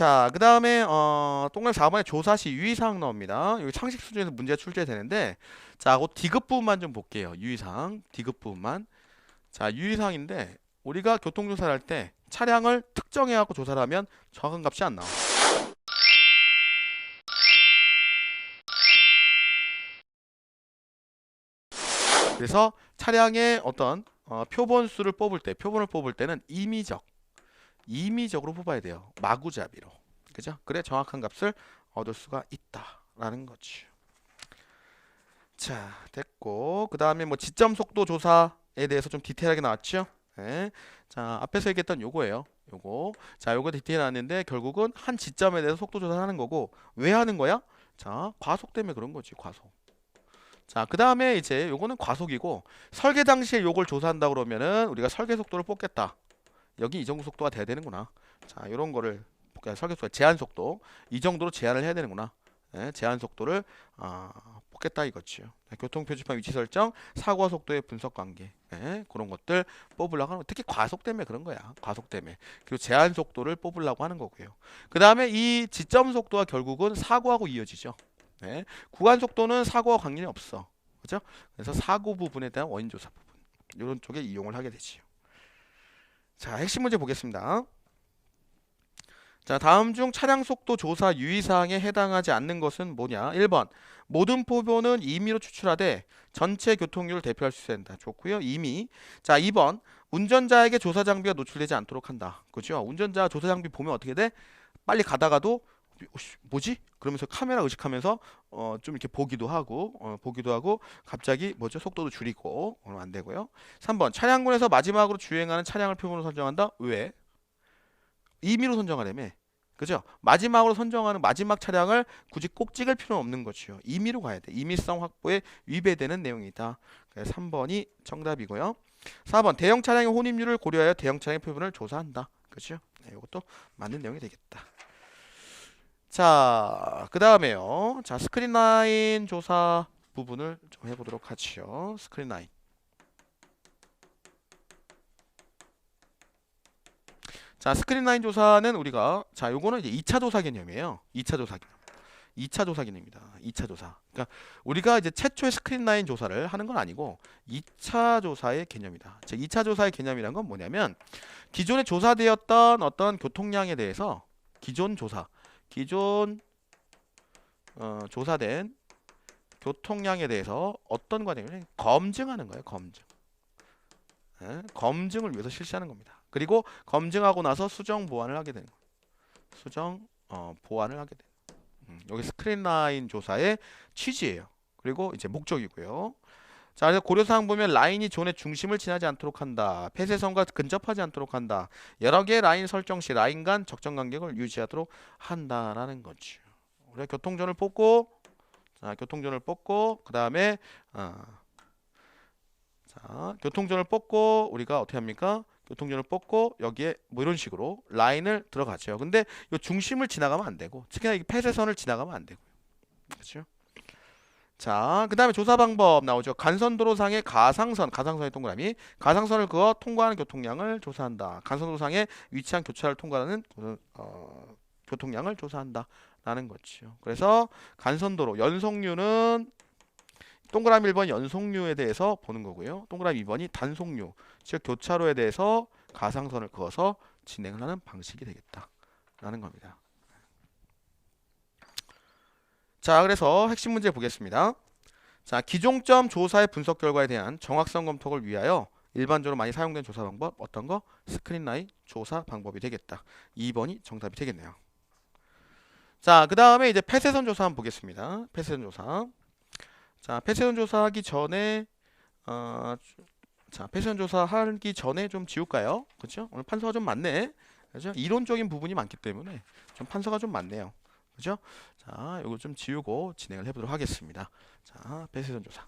자, 그 다음에 어, 동그라미 4번에 조사시 유의사항 나옵니다. 여기 상식 수준에서 문제가 출제되는데 자, 그 디귿 부분만 좀 볼게요. 유의사항, 디귿 부분만. 자, 유의사항인데 우리가 교통조사를 할 때 차량을 특정해갖고 조사를 하면 정확한 값이 안 나와. 그래서 차량의 어떤 어, 표본 수를 뽑을 때, 표본을 뽑을 때는 임의적, 임의적으로 뽑아야 돼요. 마구잡이로. 그죠? 그래 정확한 값을 얻을 수가 있다라는 거죠. 자, 됐고 그 다음에 뭐 지점 속도 조사에 대해서 좀 디테일하게 나왔죠. 네. 자, 앞에서 얘기했던 요거예요. 요거. 자, 요거 디테일 나왔는데 결국은 한 지점에 대해서 속도 조사를 하는 거고 왜 하는 거야? 자, 과속 때문에 그런 거지, 과속. 자, 그 다음에 이제 요거는 과속이고 설계 당시에 요걸 조사한다 그러면은 우리가 설계 속도를 뽑겠다. 여기 이 정도 속도가 돼야 되는구나. 자, 요런 거를 설계 속도 제한 속도 이 정도로 제한을 해야 되는구나. 예, 제한 속도를 아, 뽑겠다 이거지요. 교통 표지판 위치 설정, 사고와 속도의 분석 관계, 예, 그런 것들 뽑으려고 하는 거. 특히 과속 때문에 그런 거야. 과속 때문에 그리고 제한 속도를 뽑으려고 하는 거고요. 그 다음에 이 지점 속도가 결국은 사고하고 이어지죠. 예, 구간 속도는 사고와 관련이 없어. 그죠? 그래서 사고 부분에 대한 원인 조사 부분 이런 쪽에 이용을 하게 되지요. 자, 핵심 문제 보겠습니다. 자, 다음 중 차량 속도 조사 유의사항에 해당하지 않는 것은 뭐냐? 1번. 모든 포본은 임의로 추출하되 전체 교통률을 대표할 수 있어야 된다. 좋고요. 임의. 자, 2번. 운전자에게 조사 장비가 노출되지 않도록 한다. 그죠? 운전자 조사 장비 보면 어떻게 돼? 빨리 가다가도 뭐지? 그러면서 카메라 의식하면서 어, 좀 이렇게 보기도 하고 어, 보기도 하고 갑자기 뭐죠? 속도도 줄이고 그러면 안 되고요. 3번. 차량군에서 마지막으로 주행하는 차량을 표본으로 선정한다. 왜? 임의로 선정하려며 그죠? 마지막으로 선정하는 마지막 차량을 굳이 꼭 찍을 필요는 없는 거죠. 임의로 가야 돼. 임의성 확보에 위배되는 내용이다. 그래서 3번이 정답이고요. 4번 대형 차량의 혼입률을 고려하여 대형 차량의 표본을 조사한다. 그죠? 네, 이것도 맞는 내용이 되겠다. 자, 그 다음에요. 자, 스크린 라인 조사 부분을 좀 해보도록 하죠. 스크린 라인. 자, 스크린 라인 조사는 우리가 자, 요거는 이제 2차 조사 개념이에요. 2차 조사 개념. 2차 조사 개념입니다. 2차 조사. 그러니까 우리가 이제 최초의 스크린 라인 조사를 하는 건 아니고 2차 조사의 개념이다. 즉 2차 조사의 개념이란 건 뭐냐면 기존에 조사되었던 어떤 교통량에 대해서 기존 조사, 기존 어, 조사된 교통량에 대해서 어떤 과정이냐면 검증하는 거예요. 검증. 예? 검증을 위해서 실시하는 겁니다. 그리고 검증하고 나서 수정 보완을 하게 되는 거예요. 수정 어, 보완을 하게 되는. 음, 여기 스크린 라인 조사의 취지예요. 그리고 이제 목적이고요. 자, 그래서 고려사항 보면 라인이 존의 중심을 지나지 않도록 한다. 폐쇄선과 근접하지 않도록 한다. 여러 개의 라인 설정 시 라인 간 적정 간격을 유지하도록 한다라는 거죠. 우리가 교통존을 뽑고 자, 교통존을 뽑고 그 다음에 어, 자, 교통존을 뽑고 우리가 어떻게 합니까? 교통존을 뽑고 여기에 뭐 이런 식으로 라인을 들어가죠. 근데 이 중심을 지나가면 안 되고 특히나 이 폐쇄선을 지나가면 안 되고요. 그렇죠? 자, 그 다음에 조사 방법 나오죠. 간선도로상의 가상선, 가상선의 동그라미. 가상선을 그어 통과하는 교통량을 조사한다. 간선도로상에 위치한 교차를 통과하는 어, 교통량을 조사한다. 라는 거죠. 그래서 간선도로, 연속류는 동그라미 1번 연속류에 대해서 보는 거고요. 동그라미 2번이 단속류, 즉 교차로에 대해서 가상선을 그어서 진행을 하는 방식이 되겠다. 라는 겁니다. 자, 그래서 핵심 문제 보겠습니다. 자, 기종점 조사의 분석 결과에 대한 정확성 검토를 위하여 일반적으로 많이 사용된 조사 방법 어떤 거? 스크린 라인 조사 방법이 되겠다. 2번이 정답이 되겠네요. 자, 그 다음에 이제 폐쇄선 조사 한번 보겠습니다. 폐쇄선 조사. 자, 폐쇄선 조사하기 전에 어, 자, 폐쇄선 조사하기 전에 좀 지울까요? 그렇죠? 오늘 판서가 좀 많네. 그렇죠? 이론적인 부분이 많기 때문에 좀 판서가 좀 많네요. 그죠? 자, 이거 좀 지우고 진행을 해보도록 하겠습니다. 자, 폐쇄선 조사.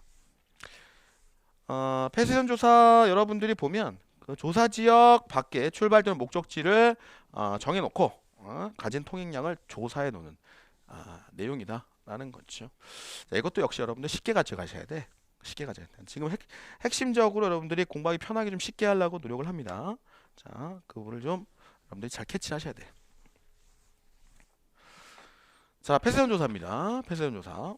어, 폐쇄선 조사 여러분들이 보면 그 조사 지역 밖에 출발된 목적지를 어, 정해놓고 어, 가진 통행량을 조사해 놓는 아, 내용이다라는 거죠. 자, 이것도 역시 여러분들 쉽게 가져가셔야 돼. 쉽게 가져야 돼. 지금 핵, 핵심적으로 여러분들이 공부하기 편하게 좀 쉽게 하려고 노력을 합니다. 자, 그 부분을 좀 여러분들이 잘 캐치하셔야 돼. 자, 폐쇄선 조사입니다. 폐쇄선 조사.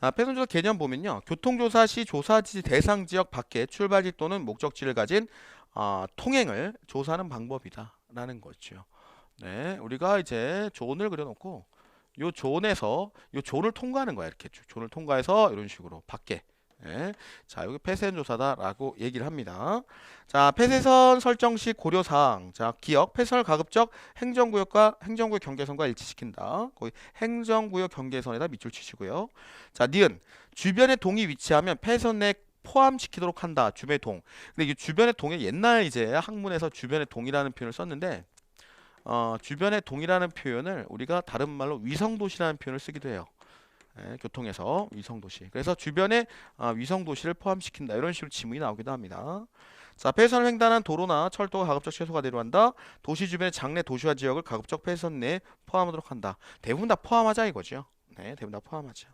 자, 폐쇄선 조사 개념 보면요. 교통조사 시 조사지 대상 지역 밖에 출발지 또는 목적지를 가진 아, 통행을 조사하는 방법이다라는 거죠. 네, 우리가 이제 존을 그려놓고 요 존에서 요 존을 통과하는 거야 이렇게 존을 통과해서 이런 식으로 밖에 예. 자, 여기 폐쇄선 조사다라고 얘기를 합니다. 자, 폐쇄선 설정 시 고려 사항. 자, 기억 폐쇄선을 가급적 행정구역과 행정구역 경계선과 일치시킨다. 거기 행정구역 경계선에다 밑줄 치시고요. 자, 니은 주변에 동이 위치하면 폐쇄선 내 포함시키도록 한다. 주변의 동. 근데 이 주변의 동에 옛날 이제 학문에서 주변의 동이라는 표현을 썼는데 어, 주변의 동이라는 표현을 우리가 다른 말로 위성도시라는 표현을 쓰기도 해요. 예, 교통에서 위성도시. 그래서 주변에 아, 위성도시를 포함시킨다. 이런 식으로 지문이 나오기도 합니다. 자, 폐선을 횡단한 도로나 철도가 가급적 최소가 내려간다. 도시 주변의 장내 도시화 지역을 가급적 폐선 내에 포함하도록 한다. 대부분 다 포함하자 이거죠. 네, 대부분 다 포함하자.